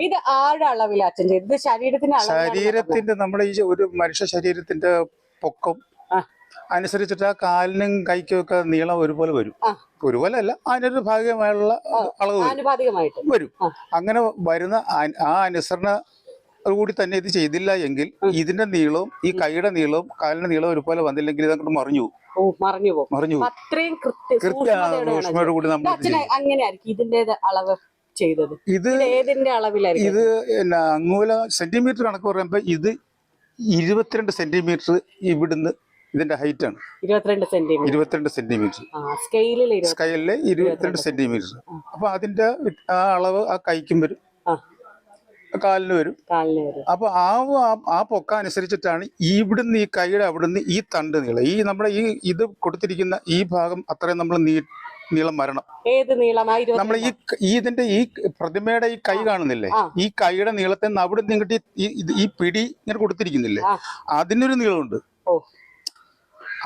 ഇത് ആഴ അളവിൽ അച്ഛൻ ചെയ്തത്? ശരീരത്തിന് ശരീരത്തിന്റെ നമ്മുടെ ഈ ഒരു മനുഷ്യ ശരീരത്തിന്റെ പൊക്കം അനുസരിച്ചിട്ട് ആ കാലിനും കൈക്കും ഒക്കെ നീളം ഒരുപോലെ വരും. ഒരുപോലെ അല്ല അതിനൊരു ഭാഗികമായുള്ള അളവ് വരും. അങ്ങനെ വരുന്ന ആ- അനുസരണ കൂടി തന്നെ ഇത് ചെയ്തില്ല എങ്കിൽ ഇതിന്റെ നീളവും ഈ കൈയുടെ നീളവും കാലിന്റെ നീളവും ഒരുപോലെ വന്നില്ലെങ്കിൽ ഇതങ്ങോട്ട് മറിഞ്ഞു പോകും. മറിഞ്ഞു പോകും. മറിഞ്ഞു. അത്രയും കൃത്യ കൃത്യമായിട്ട് സൂക്ഷ്മയോട് കൂടി നമ്മൾ. അങ്ങനെയായിരിക്കും ഇതിന്റെ അളവ്. ചെയ്തത്. ഇത് ഏതിന്റെ അളവിലായിരിക്കും? ഇത് അങ്ങൂല സെന്റിമീറ്റർ കണക്ക് പറയുമ്പോ ഇത് ഇരുപത്തിരണ്ട് സെന്റിമീറ്റർ ഇവിടുന്ന് ഇതിന്റെ ഹൈറ്റ് ആണ്. ഇരുപത്തിരണ്ട് സെന്റിമീറ്റർ. ഇരുപത്തിരണ്ട് സെന്റിമീറ്റർ. ഇരുപത്തിരണ്ട് സെന്റിമീറ്റർ. അപ്പൊ അതിന്റെ ആ അളവ് ആ കൈക്കും വരും. കാലിന് വരും. അപ്പൊ ആ ആ- ആ പൊക്ക അനുസരിച്ചിട്ടാണ് ഇവിടുന്ന് ഈ കൈയുടെ അവിടുന്ന് ഈ തണ്ട് നീളം. ഈ നമ്മുടെ ഈ ഇത് കൊടുത്തിരിക്കുന്ന ഈ ഭാഗം അത്രയും നമ്മൾ നീ നീളം വരണം. ഏത് നീളം നമ്മൾ ഈ ഇതിന്റെ ഈ പ്രതിമയുടെ ഈ കൈ കാണുന്നില്ലേ. ഈ കൈയുടെ നീളത്തെ അവിടെ നിങ്ങട്ട് ഈ പിടി ഇങ്ങനെ കൊടുത്തിരിക്കുന്നില്ലേ. അതിനൊരു നീളമുണ്ട്.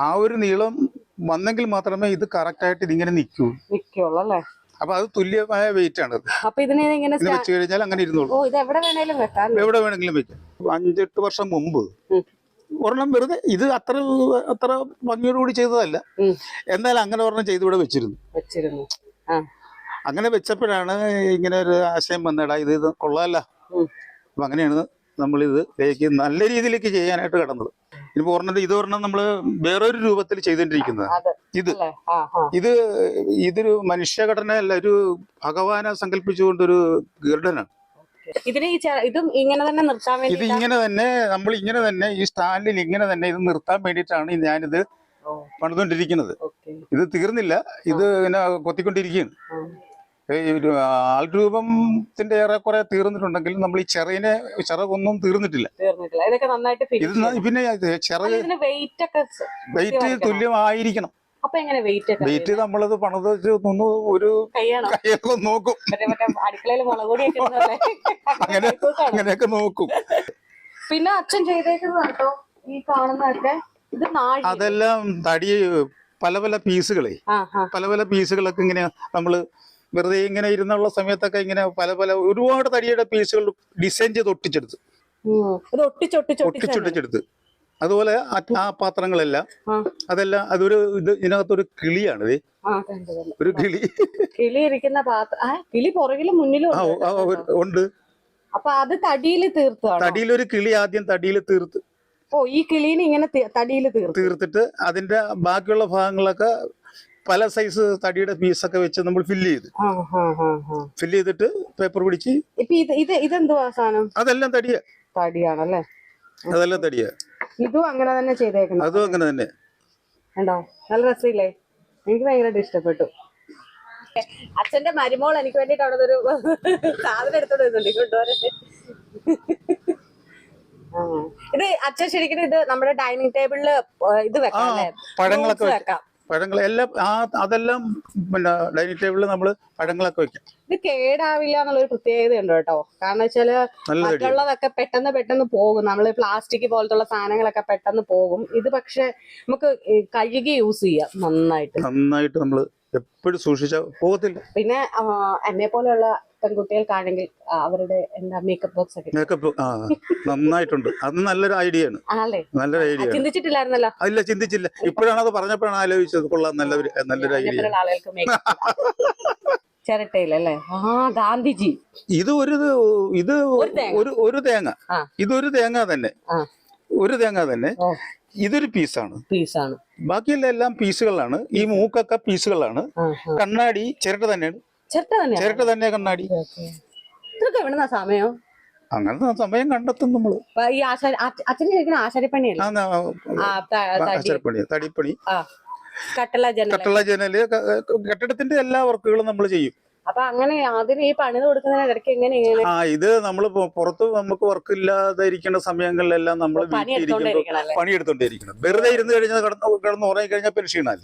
ആ ഒരു നീളം വന്നെങ്കിൽ മാത്രമേ ഇത് കറക്റ്റ് ആയിട്ട് ഇതിങ്ങനെ നിൽക്കൂ അല്ലേ അപ്പൊ അത് തുല്യമായ വെയിറ്റ് ആണ് അപ്പൊ ഇതിനെ ഇങ്ങനെ വെച്ച് കഴിഞ്ഞാൽ അങ്ങനെ ഇരുന്നോളൂ. എവിടെ വേണേലും വെക്കാം. എവിടെ വേണമെങ്കിലും വെക്കാം. അഞ്ചെട്ട് വർഷം മുമ്പ്. ഒരെണ്ണം വെറുതെ ഇത് അത്ര അത്ര ഭംഗിയോടുകൂടി ചെയ്തതല്ല. എന്നാൽ അങ്ങനെ ഒരെണ്ണം ചെയ്ത് ഇവിടെ വെച്ചിരുന്നു. വെച്ചിരുന്നു അങ്ങനെ വെച്ചപ്പോഴാണ് ഇങ്ങനെ ഒരു ആശയം വന്നേടാ ഇത് ഇത് കൊള്ളാമല്ല. അപ്പൊ അങ്ങനെയാണ് നമ്മൾ ഇത് ഇതിലേക്ക് നല്ല രീതിയിലേക്ക് ചെയ്യാനായിട്ട് കടന്നത്. ഇനി ഒരെണ്ണം ഇത് ഒരെണ്ണം നമ്മൾ വേറൊരു രൂപത്തിൽ ചെയ്തുകൊണ്ടിരിക്കുന്നത് അത്. ഇത്. ഇത് ഇതൊരു മനുഷ്യഘടനയല്ല ഒരു ഭഗവാനെ സങ്കല്പിച്ചുകൊണ്ടൊരു ഗരുഡനാണ് ഇതിന് ഈ ഇതും ഇങ്ങനെ തന്നെ നിർത്താൻ ഇത് വേണ്ടി ഇങ്ങനെ തന്നെ നമ്മൾ ഇങ്ങനെ തന്നെ ഈ സ്റ്റാൻഡിൽ ഇങ്ങനെ തന്നെ ഇത് നിർത്താൻ വേണ്ടിയിട്ടാണ് ഞാനിത് പണിതുകൊണ്ടിരിക്കുന്നത്. ഇത് തീർന്നില്ല. ഇത് ഇങ്ങനെ കൊത്തിക്കൊണ്ടിരിക്കുകയാണ്. ഒരു ആൾരൂപത്തിന്റെ ഏറെക്കുറെ തീർന്നിട്ടുണ്ടെങ്കിൽ നമ്മൾ ഈ ചെറിയനെ ചിറകൊന്നും തീർന്നിട്ടില്ല. ഇത്. പിന്നെ ചെറിയ ചിറക് വെയിറ്റ്. തുല്യമായിരിക്കണം. അപ്പൊ എങ്ങനെ വെയിറ്റ് വെയിറ്റ് നമ്മളത് പണിത് വെച്ച് ഒരു കയ്യൊക്കെ നോക്കും. അടുക്കളയിൽ അങ്ങനെ. അങ്ങനെയൊക്കെ നോക്കും. പിന്നെ അച്ഛൻ ചെയ്തേക്കുന്നത് കേട്ടോ ഈ കാണുന്നതൊക്കെ? ഇത് അതെല്ലാം തടി പല പല പീസുകളെ. പല പല പീസുകളൊക്കെ ഇങ്ങനെ നമ്മൾ വെറുതെ ഇങ്ങനെ ഇരുന്നുള്ള സമയത്തൊക്കെ ഇങ്ങനെ പല പല ഒരുപാട് തടിയുടെ പീസുകൾ ഡിസൈൻ ചെയ്ത് ഒട്ടിച്ചെടുത്ത്. ഒട്ടിച്ചൊട്ടിച്ചെടുത്ത് അതുപോലെ ആ- പാത്രങ്ങളെല്ലാം അതെല്ലാം അതൊരു ഇത് ഇതിനകത്തൊരു കിളിയാണ് ഇത്. ഒരു കിളി. കിളി ഇരിക്കുന്ന പാത്രം. കിളി പുറകിലും മുന്നിലും ഉണ്ട് ഒരു- അപ്പൊ അത് തടിയിൽ തീർത്തതാണ്? തടിയിലൊരു കിളി ആദ്യം തടിയിൽ തീർത്ത്. ഓ ഈ കിളീനെ ഇങ്ങനെ തടിയിൽ തീർത്ത്. തീർത്തിട്ട് അതിന്റെ ബാക്കിയുള്ള ഭാഗങ്ങളൊക്കെ പല സൈസ് തടിയുടെ പീസൊക്കെ വെച്ച് നമ്മൾ ഫില്ല് ചെയ്ത്. ഫില്ല് ചെയ്തിട്ട് പേപ്പർ പിടിച്ച് ഇതെന്തുവാ സാധനം? അതെല്ലാം തടിയ. തടിയാണല്ലേ? അതെല്ലാം തടിയ. ഇതും അങ്ങനെ തന്നെ ചെയ്തേക്കണം. അതും അങ്ങനെ തന്നെ. കണ്ടോ? നല്ല രസമില്ലേ? എനിക്ക് ഭയങ്കരമായിട്ട് ഇഷ്ടപ്പെട്ടു. അച്ഛന്റെ മരുമോൾ എനിക്ക് വേണ്ടിട്ട് അവിടെ ഒരു സാധനം എടുത്തോണ്ട് വരുന്നുണ്ട് കൊണ്ടുവരെ ഇത് അച്ഛൻ ശരിക്കും ഇത് നമ്മുടെ ഡൈനിങ് ടേബിളിൽ ഇത് വെക്കാം പഴങ്ങളൊക്കെ വെക്കാം. പഴങ്ങൾ എല്ലാം ആ അതെല്ലാം പിന്നെ ഡൈനിങ് ടേബിളിൽ നമ്മൾ പഴങ്ങളൊക്കെ വെക്കാം. ഇത് കേടാവില്ല എന്നുള്ളൊരു പ്രത്യേകത ഉണ്ട് കേട്ടോ. കാരണം വെച്ചാൽ മറ്റുള്ളതൊക്കെ പെട്ടെന്ന് പെട്ടെന്ന് പോകും. നമ്മൾ പ്ലാസ്റ്റിക് പോലത്തുള്ള സാധനങ്ങളൊക്കെ പെട്ടെന്ന് പോകും. ഇത് പക്ഷെ നമുക്ക് കഴുകി യൂസ് ചെയ്യാം നന്നായിട്ട്. നന്നായിട്ട് നമ്മൾ എപ്പോഴും സൂക്ഷിച്ച പോകത്തില്ല. പിന്നെ എന്നെ പോലെയുള്ള പെൺകുട്ടികൾക്കാണെങ്കിൽ അവരുടെ എന്താ മേക്കപ്പ് ബോക്സ് ഒക്കെ. മേക്കപ്പ് ആ നന്നായിട്ടുണ്ട്. അത് നല്ലൊരു ഐഡിയ ആണ്. നല്ലൊരു ഐഡിയ ചിന്തിച്ചിട്ടില്ലായിരുന്നല്ലോ? അല്ല ചിന്തിച്ചില്ല. ഇപ്പോഴാണ് അത് പറഞ്ഞപ്പോഴാണ് ആലോചിച്ചത്. കൊള്ളാം നല്ലൊരു നല്ലൊരു ഐഡിയ ചിരട്ടയിലല്ലേ ആ ഗാന്ധിജി. ഇത് ഒരു ഇത് ഒരു തേങ്ങ. ഒരു തേങ്ങ. ഇതൊരു തേങ്ങ തന്നെ. ഒരു തേങ്ങ തന്നെ. ഇതൊരു പീസാണ്. പീസാണ്. ബാക്കിയുള്ള എല്ലാം പീസുകളാണ്. ഈ മൂക്കൊക്കെ പീസുകളാണ്. കണ്ണാടി ചിരട്ട തന്നെയാണ്. ചിരട്ട തന്നെ കണ്ണാടി. എവിടുന്ന സമയം? അങ്ങനത്തെ സമയം കണ്ടെത്തും നമ്മൾ. ഈ ശരിക്കും ആശാരിപ്പണിയല്ലേ? ആശാരിപ്പണി തടിപ്പണി. കട്ടള ജനൽ കട്ടള ജനൽ കെട്ടിടത്തിന്റെ എല്ലാ വർക്കുകളും നമ്മൾ ചെയ്യും. അപ്പൊ അങ്ങനെ അതിന് ഈ പണി കൊടുക്കുന്നതിന് ഇടയ്ക്ക് എങ്ങനെ ഇങ്ങനെ ആ ഇത് നമ്മൾ പുറത്ത് നമുക്ക് വർക്ക് ഇല്ലാതെ ഇരിക്കേണ്ട സമയങ്ങളിലെല്ലാം നമ്മൾ പണിയെടുത്തോണ്ടിരിക്കണം വെറുതെ ഇരുന്ന് കഴിഞ്ഞാൽ കിടന്ന് കിടന്ന് ഉറങ്ങി കഴിഞ്ഞാൽ പെൻഷനല്ലേ